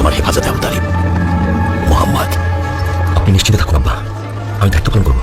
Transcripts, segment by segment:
তোমার হেফাজতে আবু তালিব মোহাম্মদ আপনি নিশ্চিন্তে থাকুন আব্বা। আমি দায়িত্ব পালন করব।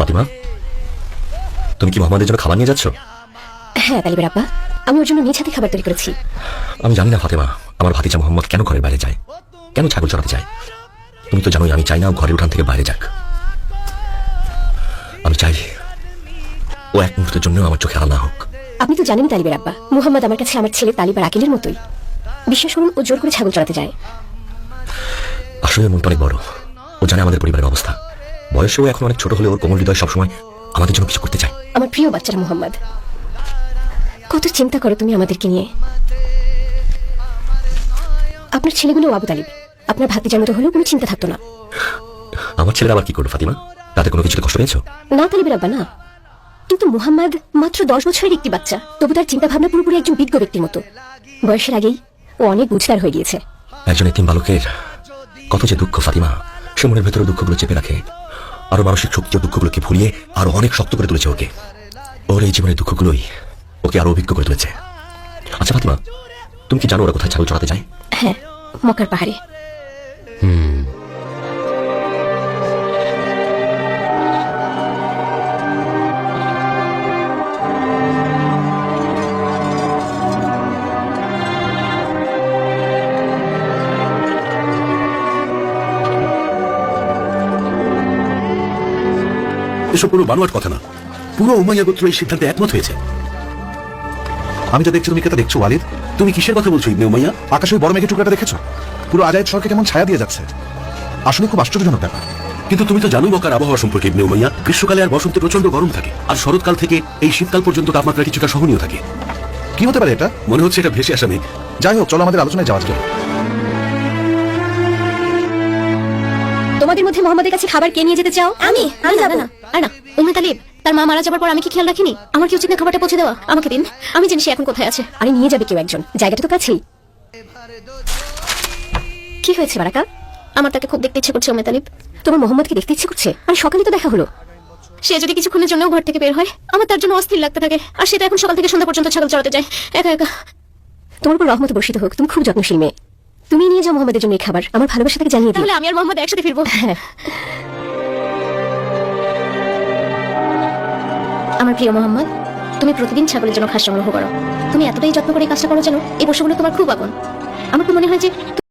ফাতিমা তুমি কি মোহাম্মদের জন্য খাবার নিয়ে যাচ্ছ? হ্যাঁ তালিবের আব্বা। আমি ওর জন্য নিজ হাতে খাবার তৈরি করেছি। আমি জানি না ফাতেমা আমার ভাতিজা মোহাম্মদ কেন ঘরের বাইরে যায়? কেন ছাগল চড়াতে যায়? তুমি তো জানোই আমি চাই না ঘরের উঠান থেকে বাইরে যাক। আমি চাই ও এক মুহূর্তের জন্য আমার চোখে আলো হোক। আপনি তো জানেন তালিবের আব্বা মুহাম্মদ আমার কাছে আমার ছেলে তালিবার আকিলের মতোই। বিশ্বাস করুন ও জোর করে ছাগল চড়াতে যায়। আসলে মনটা অনেক বড়। ও জানে আমাদের পরিবারের অবস্থা। বয়সেও এখন অনেক ছোট হলে ওর কোমল হৃদয় সবসময় আমাদের জন্য কিছু করতে চায়। আমার প্রিয় বাচ্চারা মুহাম্মদ কত চিন্তা করো তুমি আমাদেরকে নিয়ে। আপনার ছেলেগুলো আবু তালিব আপনার ভাতিজার মতো হলেও কোনো চিন্তা থাকতো না। আমার ছেলেরা আবার কি করবে ফাতিমা? তাতে কোনো কিছুতে কষ্ট পেয়েছ? না তালিবের আব্বা না। কিন্তু মুহাম্মদ মাত্র দশ বছরের একটি বাচ্চা তবু তার চিন্তা ভাবনা পুরোপুরি একজন বিজ্ঞ ব্যক্তির মতো। বয়সের আগেই ও অনেক বুঝদার হয়ে গিয়েছে। একজন এতিম বালকের কত যে দুঃখ ফাতিমা। সে মনের ভেতরে দুঃখগুলো চেপে রাখে। আরও মানসিক শক্তি ও দুঃখগুলোকে ভুলিয়ে আরও অনেক শক্ত করে তুলেছে ওকে। ওর এই জীবনের দুঃখগুলোই ওকে আরও অভিজ্ঞ করে তুলেছে। আচ্ছা ফাতিমা তুমি কি জানো ওরা কোথায় ছাগল চড়াতে যায়? হ্যাঁ মকার পাহাড়ে। এসব কোনো বানোয়াট কথা না। পুরো উমাইয়া গোত্র এই সিদ্ধান্তে একমত হয়েছে। আমি যা দেখছি, তুমি কে দেখছ, ওয়ালিদ? তুমি কিসের কথা বলছো, ইবনে উমাইয়া? আকাশে বড় মেঘের টুকরাটা দেখেছ? পুরো আজাইদ শহরকে কেমন ছায়া দিয়ে যাচ্ছে। আসলে খুব আশ্চর্যজনক ব্যাপার। কিন্তু তুমি তো জানোই মক্কার আবহাওয়া সম্পর্কে, ইবনে উমাইয়া। গ্রীষ্মকালে আর বসন্তে প্রচণ্ড গরম থাকে। আর শরৎকাল থেকে এই শীতকাল পর্যন্ত তাপমাত্রা কিছুটা সহনীয় থাকে। কি হতে পারে এটা? মনে হচ্ছে এটা ভেসে আসা মেঘ। যাই হোক, চলো আমাদের আলোচনায় যাওয়া যাক। তোমাদের মধ্যে মোহাম্মদের কাছে খাবার কে নিয়ে যেতে চাও? আমি? আমি যাব। না আর না উম্মে তালিব তার মা মারা যাবার পর আমি কি খেয়াল রাখিনি? আমার কি উচিত না খাবারটা পৌঁছে দেওয়া? আমাকে দিন। আমি জানি সে এখন কোথায় আছে। আরে নিয়ে যাবে কেউ একজন। জায়গাটা তো কাছেই। কি হয়েছে বারাকা? আমার তাকে খুব দেখতে ইচ্ছে করছে উম্মে তালিব। তোমার মোহাম্মদকে দেখতে ইচ্ছে করছে? আর সকালে তো দেখা হলো। সে যদি কিছুক্ষণের জন্য ঘর থেকে বের হয় আমার তার জন্য অস্থির লাগতে থাকে। আর সেটা এখন সকাল থেকে সন্ধ্যা পর্যন্ত ছাগল চড়াতে যায়। একা একা। তোমার উপর রহমত বর্ষিত হোক। তুমি খুব যত্নশীল মেয়ে। তুমি নিয়ে যাও মোহাম্মদের জন্য এই খাবার। আমার ভালোবাসা তাকে জানিয়ে দিও। তাহলে আমি আর মোহাম্মদ একসাথে ফিরবো। হ্যাঁ। আমার প্রিয় মোহাম্মদ তুমি প্রতিদিন ছাগলের জন্য খাস সংগ্রহ করো। তুমি এতটাই যত্ন করে কাজটা করো যেন এই পশুগুলো তোমার খুব আগুন আমার তো মনে হয় যে